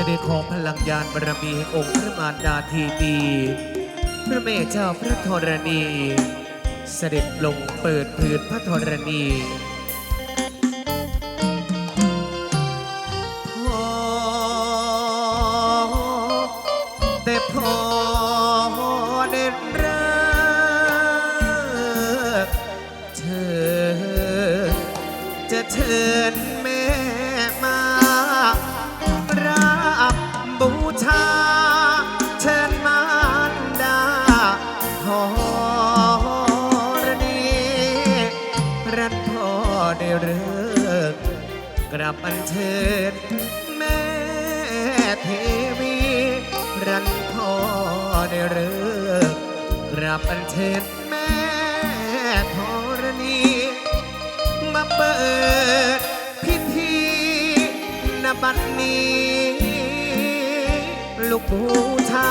จะได้ขอพลังยานบารมีแห่งองค์พระมารดาทีดีพระแม่เจ้าพระธรณี เสด็จลงเปิดพื้นพระธรณีพอแต่พอเด็ดริกเธอจะเชิญ ได้เลิกกลับอันเชิญแม่เทวีรันพ่อได้เลิกกลับอันเชิญแม่ธรณีมาเปิดพิธีนบัดนี้ ลูกบูชา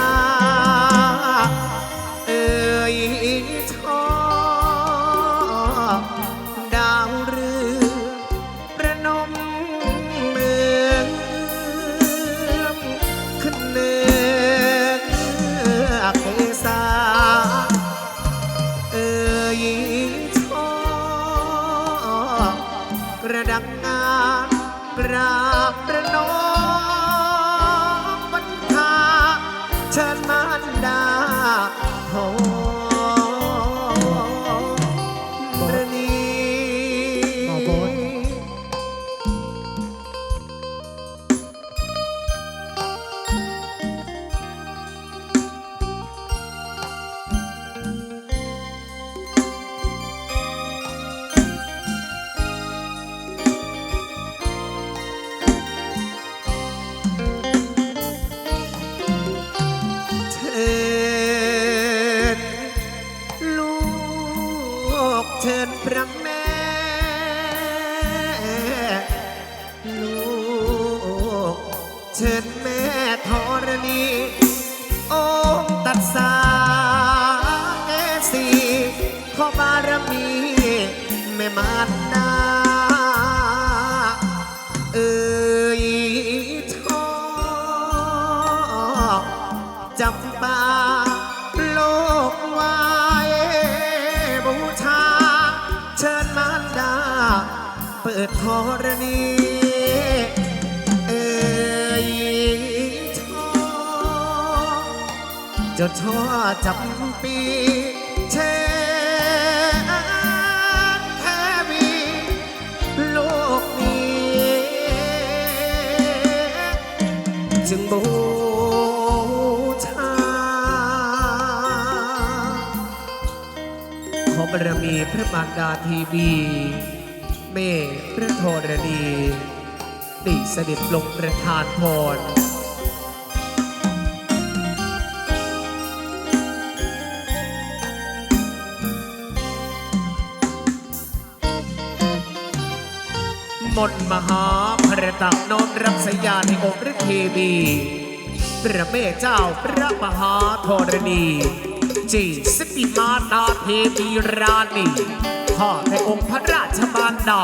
ราบประนอม ขอบารมีแม่มารดาเอ่ยชอบจำปาโลกไว้บูชาเชิญมารดา เปิดธรณีเอ่ยชอบเจ้าช่อจำปีเช จึงบูชาขอบารมีพระมารดาทีวีเมฆพระธรณีติเสด็จลงประทานพรมนต์มหา ประตักนอมรับสยาในองค์พระเทวีพระเมเจ้าพระมหาธรณีจีสติมาตาเทวีราณีพ่อในองค์พระราชบานดา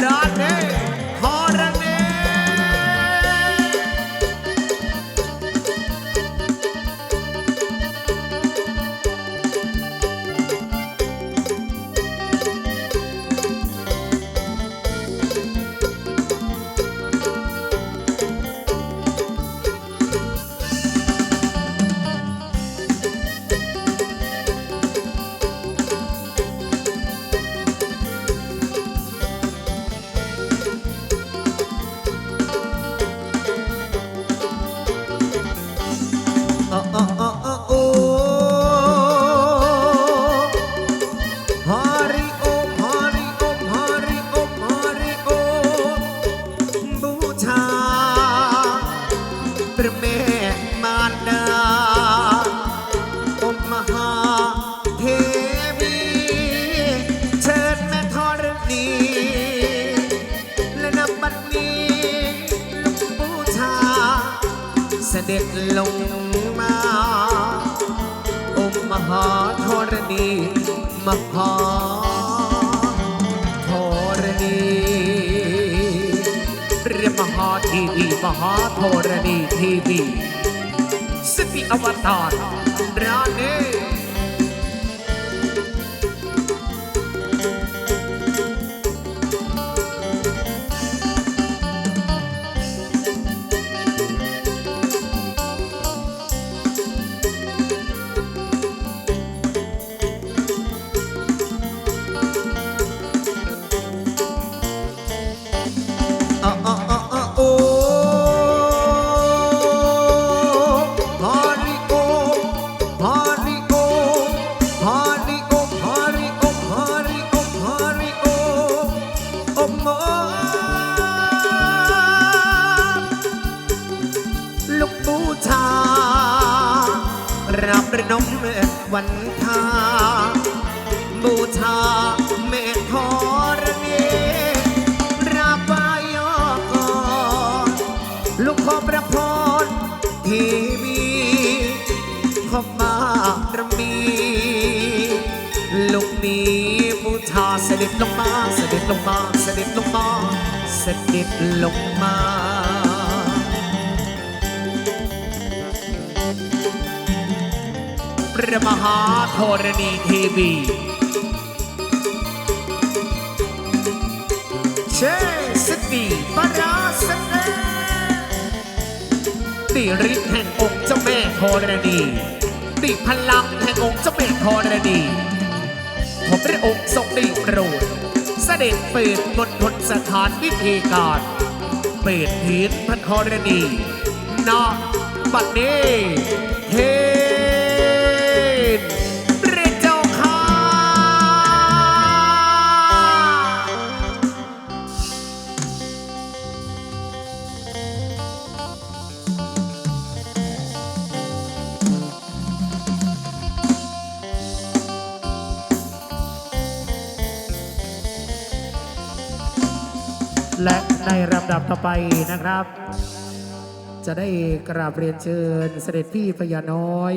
ราณี ด็จลงมาองค์มหาธรณีมหาธรณีเรียกมหาทีวีมหาธรณีทีวีสติอวตารราเน รับระนมวันทาบูชาเมตธรณีราบายอกอนลูกขอประพรทีวีขอบารมีลูกนี้บูชาเสด็จลงมา เสด็จลงมา เสด็จลงมา เสด็จลงมา ระมหาธรณีทีวีเชสตีปราสเนติฤทธิ์แห่งองค์เจ้าแม่ธรณีติพลังแห่งองค์เจ้าแม่ธรณีผมพระองค์ทรงได้โปรดเสด็จเปิดบนทนสถานวิธีการเปิดพื้นพระธรณีณบัดนี้เฮ และในลำดับต่อไปนะครับ จะได้กราบเรียนเชิญเสด็จพี่พญาน้อย